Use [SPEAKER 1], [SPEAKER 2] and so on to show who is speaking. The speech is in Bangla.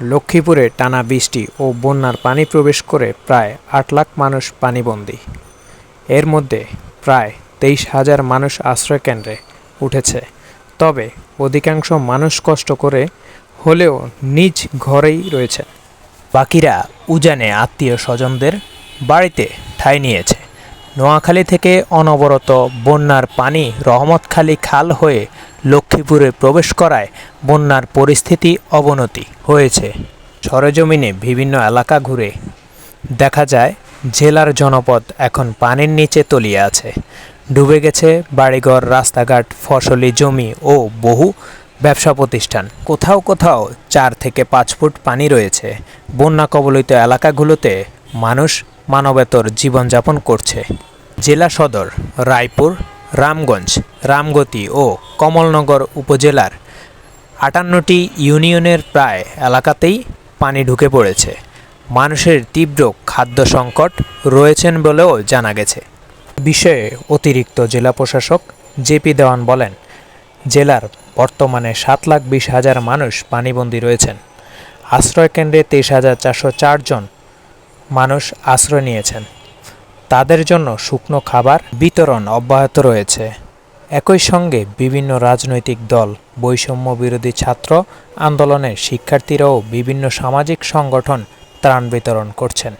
[SPEAKER 1] লক্ষ্মীপুরে টানা বৃষ্টি ও বন্যার পানি প্রবেশ করে প্রায় আট লাখ মানুষ পানিবন্দী। এর মধ্যে প্রায় তেইশ হাজার মানুষ আশ্রয়কেন্দ্রে উঠেছে। তবে অধিকাংশ মানুষ কষ্ট করে হলেও নিজ ঘরেই রয়েছে বাকিরা উজানে আত্মীয় স্বজনদের বাড়িতে ঠাঁই নিয়েছে। নোয়াখালী থেকে অনবরত বন্যার পানি রহমতখালী খাল হয়ে লক্ষ্মীপুরে প্রবেশ করায় বন্যার পরিস্থিতি অবনতি হয়েছে। সরেজমিনে বিভিন্ন এলাকা ঘুরে দেখা যায়, জেলার জনপদ এখন পানির নিচে তলিয়ে আছে। ডুবে গেছে বাড়িঘর, রাস্তাঘাট, ফসলি জমি ও বহু ব্যবসা প্রতিষ্ঠান। কোথাও কোথাও চার থেকে পাঁচ ফুট পানি রয়েছে। বন্যা কবলিত এলাকাগুলোতে মানুষ মানবেতর জীবনযাপন করছে। জেলা সদর, রায়পুর, রামগঞ্জ, রামগতি ও কমলনগর উপজেলার আটান্নটি ইউনিয়নের প্রায় এলাকাতেই পানি ঢুকে পড়েছে। মানুষের তীব্র খাদ্য সংকট রয়েছেন বলেও জানা গেছে। বিষয়ে অতিরিক্ত জেলা প্রশাসক জেপি দেওয়ান বলেন, জেলার বর্তমানে সাত লাখ বিশ হাজার মানুষ পানিবন্দী রয়েছেন। আশ্রয়কেন্দ্রে তেইশ হাজার চারশো জন মানুষ আশ্রয় নিয়েছেন। তাদের জন্য শুকনো খাবার বিতরণ অব্যাহত রয়েছে। একই সঙ্গে বিভিন্ন রাজনৈতিক দল বৈষম্য বিরোধী ছাত্র আন্দোলনের শিক্ষার্থীরাও বিভিন্ন সামাজিক সংগঠন ত্রাণ বিতরণ করছেন।